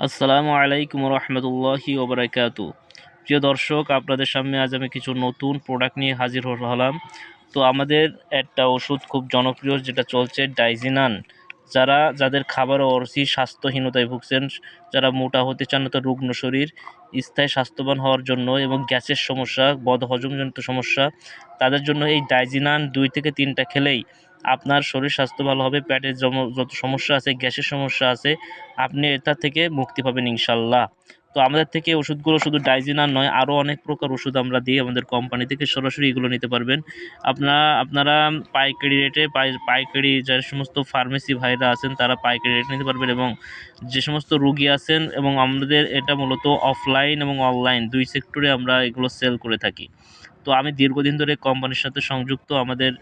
আসসালামু আলাইকুম রহমতুল্লাহি ওবরাকাতু। প্রিয় দর্শক, আপনাদের সামনে আজ আমি কিছু নতুন প্রোডাক্ট নিয়ে হাজির হলাম। তো আমাদের একটা ওষুধ খুব জনপ্রিয়, যেটা চলছে ডাইজিনান। যারা, যাদের খাবার অরসি স্বাস্থ্যহীনতায় ভুগছেন, যারা মোটা হতে চান তো রুগ্ন শরীর, স্থায়ী স্বাস্থ্যবান হওয়ার জন্য এবং গ্যাসের সমস্যা বদহজমজনিত সমস্যা, তাদের জন্য এই ডাইজিনান দুই থেকে তিনটা খেলেই আপনার শরীর স্বাস্থ্য ভালো হবে, পেটের যত সমস্যা আছে, গ্যাসের সমস্যা আছে, আপনি এটা থেকে মুক্তি পাবেন ইনশাল্লাহ। তো আমাদের থেকে ওষুধগুলো শুধু ডাইজিনার নয়, আরও অনেক প্রকার ওষুধ আমরা দিই আমাদের কোম্পানি থেকে, সরাসরি এগুলো নিতে পারবেন। আপনারা আপনারা পাইকারি রেটে পাই- পাইকারি যে সমস্ত ফার্মেসি ভাইরা আছেন, তারা পাইকারি রেটে নিতে পারবেন এবং যে সমস্ত রুগী আছেন এবং আমাদের এটা মূলত অফলাইন এবং অনলাইন দুই সেক্টরে আমরা এগুলো সেল করে থাকি। তো আমি দীর্ঘদিন ধরে কোম্পানির সাথে সংযুক্ত, আমাদের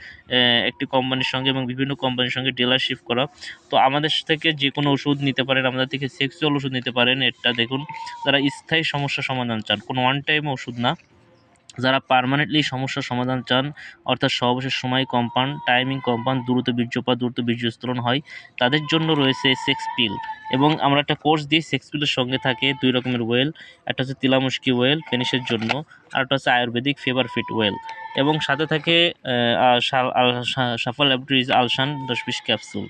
একটি কোম্পানির সঙ্গে এবং বিভিন্ন কোম্পানির সঙ্গে ডিলারশিপ করা। তো আমাদের থেকে যে কোনো ওষুধ নিতে পারেন, আমাদের থেকে সেক্সুয়াল ওষুধ নিতে পারেন, এটা দেখুন। যারা স্থায়ী সমস্যা সমাধান চান, কোনো ওয়ান টাইম ওষুধ না, যারা পার্মানেন্টলি সমস্যার সমাধান চান, অর্থাৎ সর্বশেষ সময় কম্পাউন্ড টাইমিং কম্পাউন্ড দ্রুত বীর্যপাত, দ্রুত বীর্যস্তরণ হয়, তাদের জন্য রয়েছে সেক্স পিল এবং আমরা একটা কোর্স দিই সেক্স পিলের সঙ্গে থাকে দুই রকমের ওয়েল, একটা হচ্ছে তিলামুশকি ওয়েল পেনিসের জন্য, আর একটা হচ্ছে আয়ুর্বেদিক ফেভার ফিট ওয়েল। এবং সাথে থাকে সাফা ল্যাবরেটরিজ, আলসান, দশ বিশ ক্যাপসুল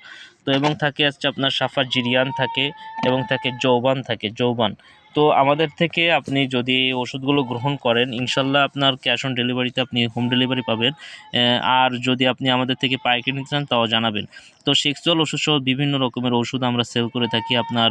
তো এবং থাকে হচ্ছে আপনার সাফার জিরিয়ান থাকে, এবং থাকে যৌবান থাকে, যৌবান। তো আমাদের থেকে আপনি যদি ওষুধগুলো গ্রহণ করেন, ইনশাল্লাহ আপনার ক্যাশ অন ডেলিভারিতে আপনি হোম ডেলিভারি পাবেন। আর যদি আপনি আমাদের থেকে পাইকারি নিতে চান, তাও জানাবেন। তো সেক্সুয়াল ওষুধ সহ বিভিন্ন রকমের ওষুধ আমরা সেল করে থাকি। আপনার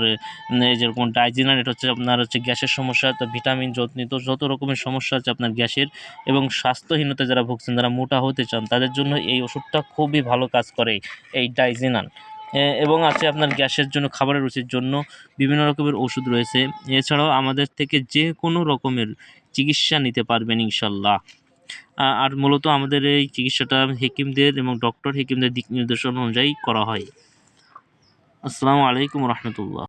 যেরকম ডাইজিনার এটা হচ্ছে আপনার হচ্ছে গ্যাসের সমস্যা, তো ভিটামিন যত্নিত যত রকমের সমস্যা আছে আপনার গ্যাসের এবং স্বাস্থ্যহীনতা যারা ভুগছেন, যারা মোটা হতে চান, তাদের জন্য এই ওষুধটা খুবই ভালো কাজ করে, এই ডাইজিনান এবং আছে আপনার গ্যাসের জন্য, খাবারের রুচির জন্য বিভিন্ন রকমের ওষুধ রয়েছে। এছাড়াও আমাদের থেকে যে কোনো রকমের চিকিৎসা নিতে পারবেন ইনশাল্লাহ। আর মূলত আমাদের এই চিকিৎসাটা হেকিমদের এবং ডক্টর হেকিমদের দিক নির্দেশনা অনুযায়ী করা হয়। আসসালামু আলাইকুম রহমতুল্লাহ।